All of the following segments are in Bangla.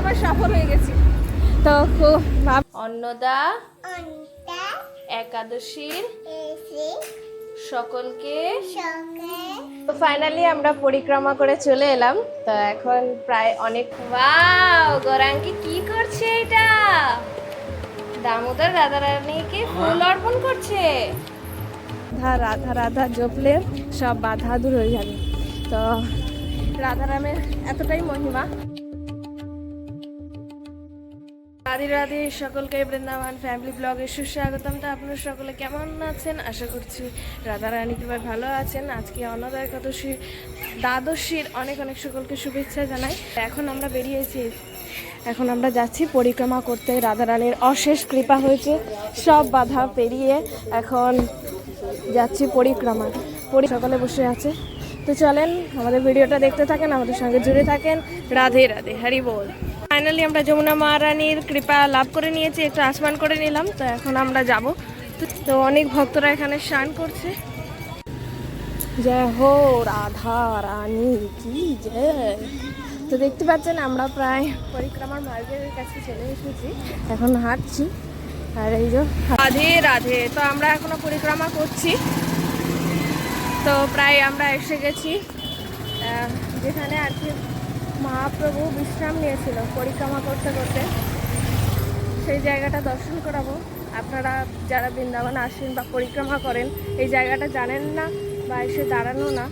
আবার সফল হয়ে গেছি। তো খুব ভাব অন্নদা একাদশীর সকলকে তো ফাইনালি আমরা পরিক্রমা করে চলে এলাম। তো এখন প্রায় অনেক ওয়াও গৌরাঙ্গি কি করছে এটা? দামোদর রাধা রানীকে ফুল অর্পণ করছে। রাধা রাধা রাধা জপলে সব বাধা দূর হয়ে যাবে। তো রাধারামের এতটাই মহিমা। রাধে রাধে সকলকে বৃন্দাবন ফ্যামিলি ব্লগে সুস্বাগতম। তো আপনারা সকলে কেমন আছেন? আশা করছি রাধা রানী কৃপায় ভালো আছেন। আজকে অন্নদা একাদশী দ্বাদশীর অনেক অনেক সকলকে শুভেচ্ছা জানাই। এখন আমরা বেরিয়েছি। এখন আমরা যাচ্ছি, পরিক্রমা করতে। রাধা রানীর অশেষ কৃপা হয়েছে। সব বাধা পেরিয়ে এখন যাচ্ছি পরিক্রমা। পরি সকালে বসে আছে। তো চলেন, আমাদের ভিডিওটা দেখতে থাকেন, আমাদের সঙ্গে জুড়ে থাকেন। রাধে রাধে, হরি বল। ফাইনালি আমরা যমুনা মহারানীর কৃপা লাভ করে নিয়েছি, একটু আসমান করে নিলাম, তো এখন আমরা যাব। তো অনেক ভক্তরা এখানে স্নান করছে। জয় হো, রাধা রানী, কি জয়। তো দেখতে পাচ্ছেন, আমরা প্রায় পরিক্রমার মার্গের কাছে চলে এসেছি। এখন হাঁটছি, আর এই যে রাধে রাধে, তো আমরা এখনও পরিক্রমা করছি। তো প্রায় আমরা এসে গেছি যেখানে আর কি মহাপ্রভু বিশ্রাম নিয়েছিল, পরিক্রমা করতে করতে। সেই জায়গাটা দর্শন করাবো। আপনারা যারা বৃন্দাবন আসেন বা পরিক্রমা করেন, এই জায়গাটা জানেন না বা এসে দাঁড়ানো না,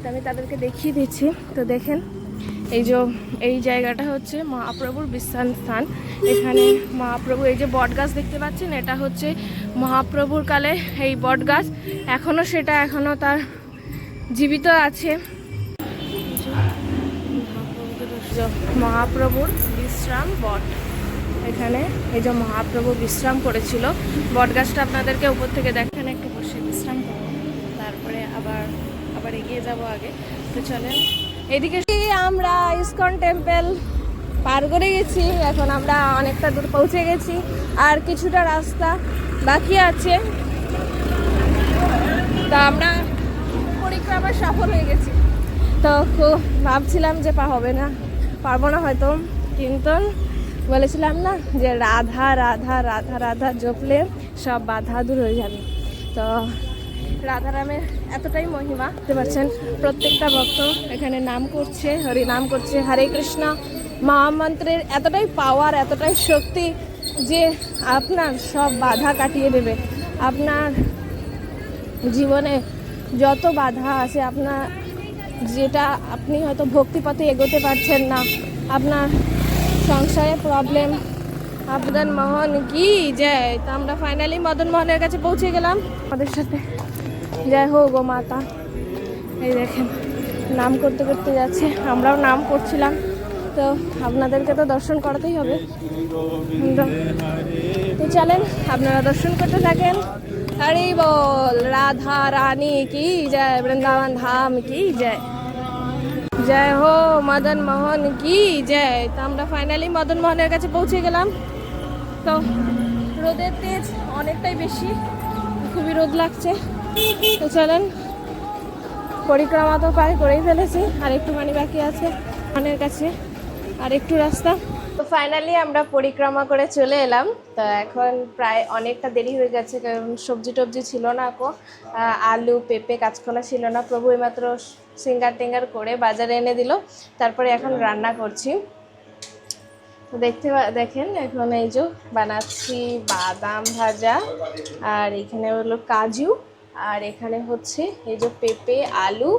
তো আমি তাদেরকে দেখিয়ে দিচ্ছি। তো দেখেন, এই যে, এই জায়গাটা হচ্ছে মহাপ্রভুর বিশ্রাম স্থান। এখানে মহাপ্রভু, এই যে বট গাছ দেখতে পাচ্ছেন, এটা হচ্ছে মহাপ্রভুর কালে এই বট গাছ এখনও সেটা এখনও তার জীবিত আছে। মহাপ্রভুর বিশ্রাম বট। এখানে এই যে মহাপ্রভু বিশ্রাম করেছিল। বট গাছটা আপনাদেরকে উপর থেকে দেখেন, একটু বসে বিশ্রাম করব তারপরে আবার আবার এগিয়ে যাব আগে। তো চলেন, এদিকে আমরা ইসকন টেম্পল পার করে গেছি। এখন আমরা অনেকটা দূর পৌঁছে গেছি। আর কিছুটা রাস্তা বাকি আছে। তা আমরা পরিক্রমা সফল হয়ে গেছি। তো খুব ভাবছিলাম যে পা হবে না। পারব না হয়তো। কিন্তু বলেছিলাম না যে রাধা রাধা রাধা রাধা জপলে সব বাধা দূর হয়ে যাবে। তো রাধারামের এতটাই মহিমা, দেখতে পাচ্ছেন, প্রত্যেকটা ভক্ত এখানে নাম করছে, হরি নাম করছে, হরে কৃষ্ণ। মহামন্ত্রের এতটাই পাওয়ার এতটাই শক্তি যে আপনার সব বাধা কাটিয়ে দেবে। আপনার জীবনে যত বাধা আছে, আপনার যেটা আপনি হয়তো ভক্তিপথে এগোতে পারছেন না। আপনার সংসারে প্রবলেম মদন মোহন কি জয়? তো আমরা ফাইনালি মদন মোহনের কাছে পৌঁছে গেলাম। আমাদের সাথে জয় হোক গো মাতা। এই দেখেন, নাম করতে করতে যাচ্ছে। আমরাও নাম করছিলাম। তো আপনাদেরকে তো দর্শন করাতেই হবে। তো চলেন, আপনারা দর্শন করতে থাকেন। হরি বল, রাধা রানী কি জয়, বৃন্দাবন ধাম কি জয়। জয় হো, মদন মোহন কি জয়। তো আমরা ফাইনালি মদন মোহনের কাছে পৌঁছে গেলাম। তো রোদের তেজ অনেকটাই বেশি, খুবই রোদ লাগছে। তো চলেন, পরিক্রমা তো প্রায় করেই ফেলেছি, আর একটুখানি বাকি আছে মনের কাছে। আর একটু রাস্তা। তো ফাইনালি আমরা পরিক্রমা করে চলে এলাম। তো এখন প্রায় অনেকটা দেরি হয়ে গেছে কারণ সবজি টবজি ছিল না কো। আলু পেঁপে কাঁচকলা ছিল না। প্রভু এইমাত্র সিঙ্গার টিঙ্গার করে বাজারে এনে দিল। তারপরে এখন রান্না করছি। তো দেখতে দেখেন এখন এই যে বানাচ্ছি বাদাম ভাজা আর এখানে হলো কাজু আর এখানে হচ্ছে এই যে পেঁপে আলু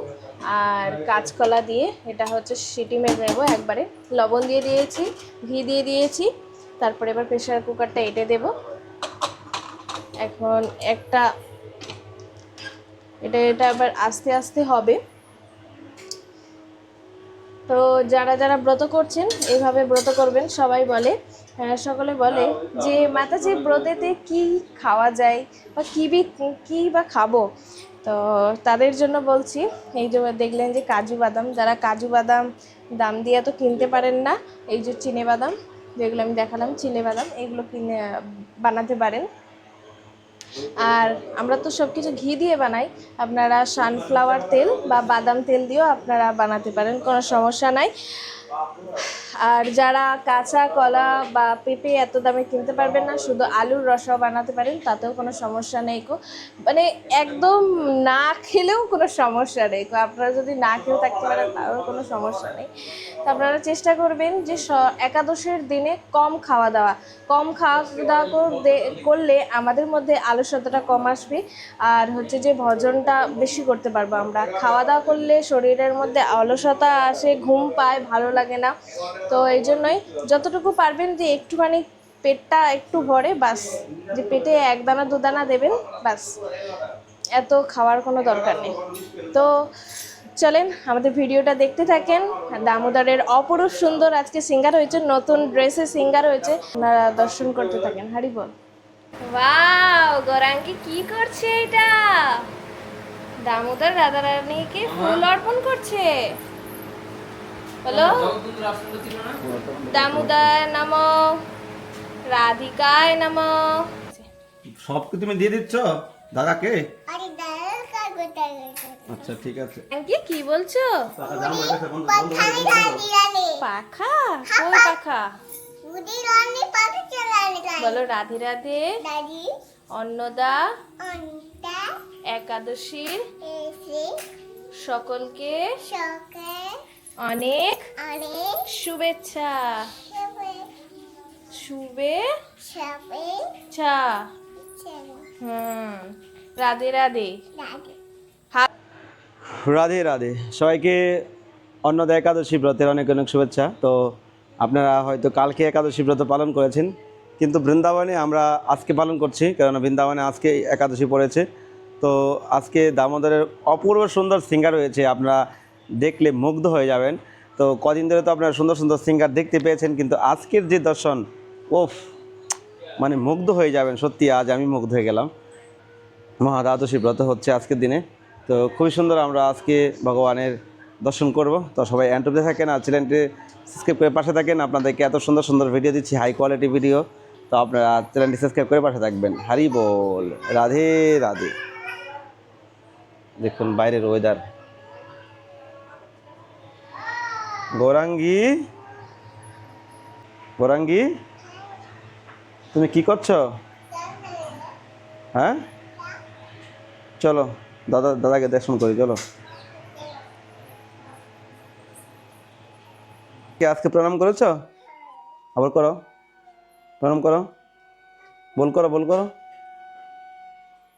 আর কাঁচকলা দিয়ে এটা হচ্ছে সিটি মেরে নেব একবারে। লবণ দিয়ে দিয়েছি ঘি দিয়ে দিয়েছি তারপরে এবার প্রেশার কুকারটা এঁটে দেব। এখন একটা এটা এটা আবার আস্তে আস্তে হবে। তো যারা যারা ব্রত করছেন এইভাবে ব্রত করবেন সবাই বলে আহ, সকলে বলে যে মাতাজি ব্রতেতে কি খাওয়া যায় বা কী বি কী বা খাব? তো তাদের জন্য বলছি, এই যে দেখলেন যে কাজু বাদাম, যারা কাজু বাদাম দাম দিয়ে তো কিনতে পারেন না, এই যে চিনে বাদাম, যেগুলো আমি দেখালাম, চিনে বাদাম, এগুলো কিনে, বানাতে পারেন। আর আমরা তো সব কিছু ঘি দিয়ে বানাই, আপনারা সানফ্লাওয়ার তেল বা বাদাম তেল দিয়েও আপনারা বানাতে পারেন, কোনো সমস্যা নাই। আর যারা কাঁচা কলা বা পেঁপে এত দামে কিনতে পারবেন না, শুধু আলুর রসাও বানাতে পারেন, তাতেও কোনো সমস্যা নেই কো। মানে একদম না খেলেও কোনো সমস্যা নেই কো। আপনারা যদি না খেয়েও থাকতে পারেন তাও কোনো সমস্যা নেই। তো আপনারা চেষ্টা করবেন যে একাদশের দিনে কম খাওয়া দাওয়া। কম খাওয়া দাওয়া করলে আমাদের মধ্যে আলস্যতাটা কম আসবে। আর হচ্ছে যে ভজনটা বেশি করতে পারব আমরা। খাওয়া দাওয়া করলে শরীরের মধ্যে অলসতা আসে, ঘুম পায়, ভালো লাগে না। তো এই জন্যই যতটুকু পারবেন যে একটুখানি পেটটা একটু ভরে বাস। যে পেটে এক দানা দু দানা দেবেন বাস। এত খাওয়ার কোনো দরকার নেই। তো চলেন আমাদের ভিডিওটা দেখতে থাকেন। দামোদরের অপরূপ সুন্দর আজকে সিঙ্গার হয়েছে নতুন ড্রেসে সিঙ্গার হয়েছে। আপনারা দর্শন করতে থাকেন। হারি বল। ওয়াও গৌরাঙ্গি কি করছে এটা? দামোদর রাধারানীকে ফুল অর্পণ করছে। বলো? দামোদর নম রাধিকায় নম। সব কি তুমি দিয়ে দিচ্ছ? দাদাকে? আচ্ছা ঠিক আছে। কি কি বলছো? দাম হয়ে পাখা? কই পাখা। পাখা? বলো রাধে রাধে। অন্নদা। একাদশীর সকলকে সকে অনেক অনেক শুভেচ্ছা। শুভেচ্ছা। হুম রাধে রাধে। রাধে রাধে। সবাইকে অন্নদা একাদশী ব্রতের অনেক অনেক শুভেচ্ছা। তো আপনারা হয়তো কালকে একাদশী ব্রত পালন করেছেন কিন্তু বৃন্দাবনে আমরা আজকে পালন করছি কেননা বৃন্দাবনে আজকে একাদশী পড়েছে। তো আজকে দামোদরের অপূর্ব সুন্দর সিঙ্গার রয়েছে। আপনারা দেখলে মুগ্ধ হয়ে যাবেন। তো কদিন ধরে তো আপনারা সুন্দর সুন্দর সিঙ্গার দেখতে পেয়েছেন, কিন্তু আজকের যে দর্শন ওফ মানে মুগ্ধ হয়ে যাবেন সত্যি, আজ আমি মুগ্ধ হয়ে গেলাম। মহা দ্বাদশী ব্রত হচ্ছে আজকের দিনে। তো খুবই সুন্দর আমরা আজকে ভগবানের দর্শন করব। তো সবাই অ্যান্টুপে থাকেন আর চ্যানেলটি সাবস্ক্রাইব করে পাশে থাকেন। আপনাদেরকে এত সুন্দর সুন্দর ভিডিও দিচ্ছি হাই কোয়ালিটি ভিডিও তো আপনারা চ্যানেলটি সাবস্ক্রাইব করে পাশে থাকবেন। হারি বল, রাধে রাধে। দেখুন বাইরের ওয়েদার গৌরাঙ্গী? গৌরাঙ্গী? তুমি কি করছ? হ্যাঁ? চলো, দাদা, দাদাকে দর্শন করি, চলো। কি আজকে প্রণাম করেছ? আবার করো। প্রণাম করো। বল করো বল করো।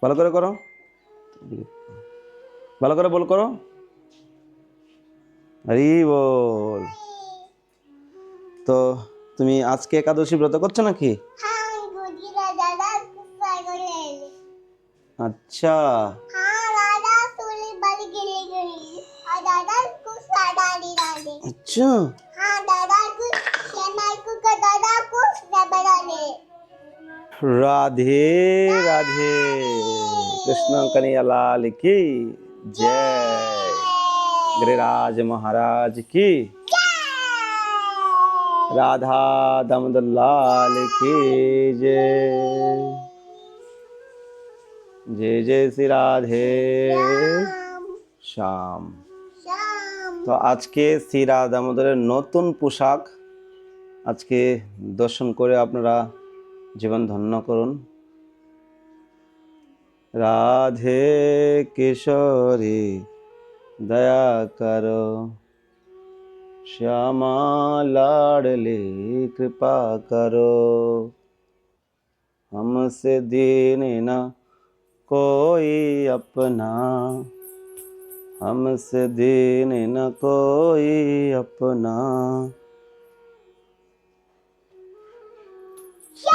ভালো করে করো। ভালো করে বল করো। হরি বল তো তুমি আজকে একাদশী ব্রত করছো নাকি হ্যাঁ বুদি দাদা কুফা করে আচ্ছা হ্যাঁ দাদা তুলি বাড়ি গেলে গেলি আর দাদা কুফা দাদি রানে আচ্ছা हाँ दादा कुछ चेन्नई को का दादा कुछ डबराने राधे राधे कृष्ण कन्हैया लाल की जय गिरिराज महाराज की राधा दामोदर लाल की जय जय जय श्री राधे শ্যাম शाम তো আজকে শ্রী রাধা দামোদরের নতুন পোশাক আজকে দর্শন করে আপনারা জীবন ধন্য করুন রাধে কিশোরী दया करो। श्यामा लाडली कृपा करो। हमसे दीन न कोई अपना। हमसे दीन न कोई अपना।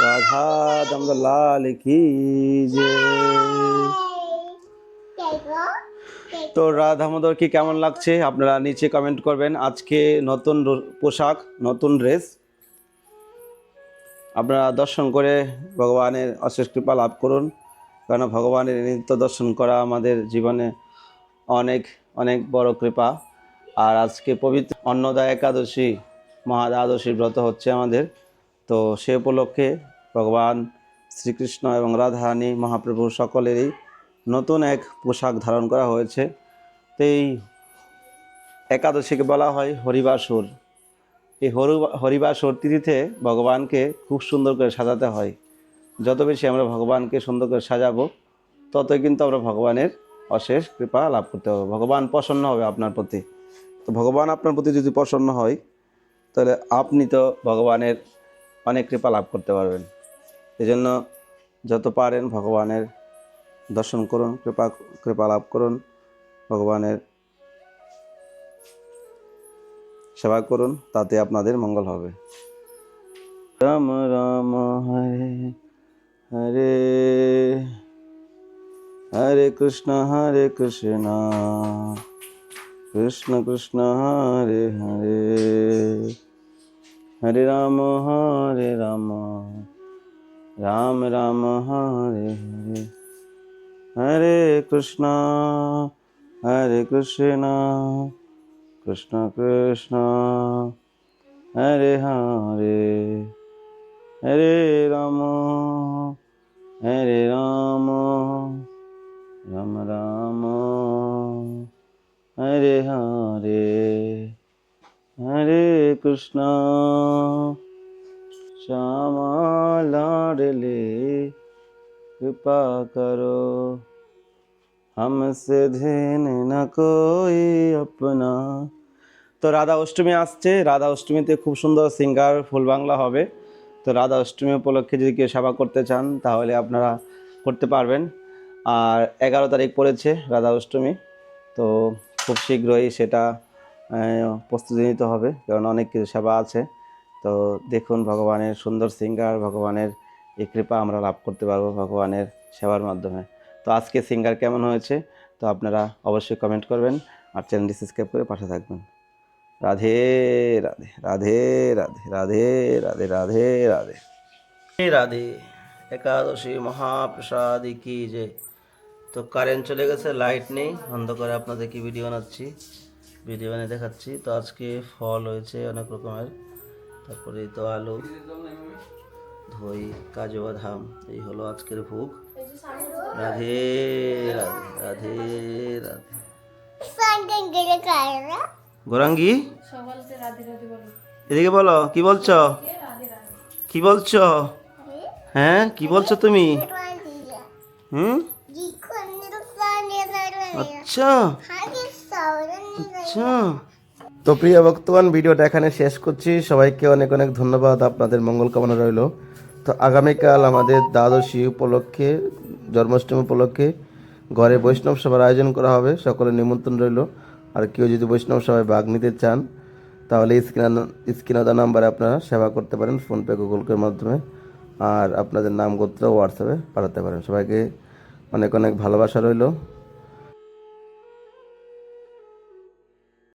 राधा दम लाल की जय। তো রাধামোদর কি কেমন লাগছে? আপনারা নিচে কমেন্ট করবেন। আজকে নতুন পোশাক, নতুন ড্রেস আপনারা দর্শন করে ভগবানের অশেষ কৃপা লাভ করুন। কারণ ভগবানের নিত্য দর্শন করা আমাদের জীবনে অনেক অনেক বড় কৃপা। আর আজকে পবিত্র অন্নদা একাদশী, মহাদ্বাদশী ব্রত হচ্ছে আমাদের। তো সে উপলক্ষে ভগবান শ্রীকৃষ্ণ এবং রাধারানী মহাপ্রভু সকলেরই নতুন এক পোশাক ধারণ করা হয়েছে। এই একাদশীকে বলা হয় হরিবাসুর। এই হরু, হরিবাসর তিথিতে ভগবানকে খুব সুন্দর করে সাজাতে হয়। যত বেশি আমরা ভগবানকে সুন্দর করে সাজাবো, ততই কিন্তু আমরা ভগবানের অশেষ কৃপা লাভ করতে হবে ভগবান প্রসন্ন হবে আপনার প্রতি। তো ভগবান আপনার প্রতি যদি প্রসন্ন হয়, তাহলে আপনি তো ভগবানের অনেক কৃপা লাভ করতে পারবেন। এই জন্য যত পারেন ভগবানের দর্শন করুন, কৃপা কৃপা লাভ করুন। ভগবানের সেবা করুন, তাতে আপনাদের মঙ্গল হবে। রাম রাম, হরে হরে হরে কৃষ্ণ হরে কৃষ্ণ কৃষ্ণ কৃষ্ণ, হরে হরে হরে রাম হরে রাম রাম রাম, হরে হরে হরে কৃষ্ণ। हरे कृष्णा, कृष्ण कृष्ण, हरे हरे हरे राम हरे राम राम राम, हरे हरे हरे कृष्णा। श्यामा लाडले, कृपा करो। হামসে ধেন না কই আপনা তো রাধা অষ্টমী আসছে। রাধা অষ্টমীতে খুব সুন্দর সিঙ্গার ফুল বাংলা হবে। তো রাধা অষ্টমী উপলক্ষে যদি কেউ সেবা করতে চান, তাহলে আপনারা করতে পারবেন। আর এগারো তারিখ পড়েছে রাধা অষ্টমী। তো খুব শীঘ্রই সেটা প্রস্তুতি নিতে হবে, কারণ অনেক কিছু সেবা আছে। তো দেখুন, ভগবানের সুন্দর সিঙ্গার ভগবানের এই কৃপা আমরা লাভ করতে পারব ভগবানের সেবার মাধ্যমে। তো আজকে সিঙ্গার কেমন হয়েছে? তো আপনারা অবশ্যই কমেন্ট করবেন আর চ্যানেলটি সাবস্ক্রাইব করে পাশে থাকবেন। রাধে রাধে রাধে রাধে রাধে রাধে রাধে রাধে। রাধে, একাদশী মহাপ্রসাদী কি যে। তো কারেন্ট চলে গেছে লাইট নেই, অন্ধকারে আপনাদের কি ভিডিও বানাচ্ছি? ভিডিও বানিয়ে দেখাচ্ছি। তো আজকে ফল হয়েছে অনেক রকমের। তারপরে তো আলু ধই কাজু বাদাম, এই হলো আজকের ভোগ। রাধে রাধে রাধে। গোরাঙ্গি? এদিকে বলো, কি বলছো? কি বলছো? হ্যাঁ কি বলছো তুমি? হুম? আচ্ছা। আচ্ছা। তো প্রিয় ভক্তগণ, ভিডিওটা এখানে শেষ করছি। সবাইকে অনেক অনেক ধন্যবাদ। আপনাদের মঙ্গল কামনা রইল। তো আগামীকাল আমাদের দ্বাদশী উপলক্ষে জন্মাষ্টমী উপলক্ষে ঘরে বৈষ্ণব সভার আয়োজন করা হবে। সকলে নিমন্ত্রণ রইল। আর কেউ যদি বৈষ্ণব সভায় ভাগ নিতে চান, তাহলে স্ক্রিন স্ক্রিনাদা নাম্বারে আপনারা সেবা করতে পারেন ফোনপে, গুগল পের মাধ্যমে। আর আপনাদের নাম, গোত্র, হোয়াটসঅ্যাপে পাঠাতে পারেন। সবাইকে অনেক অনেক ভালোবাসা রইল।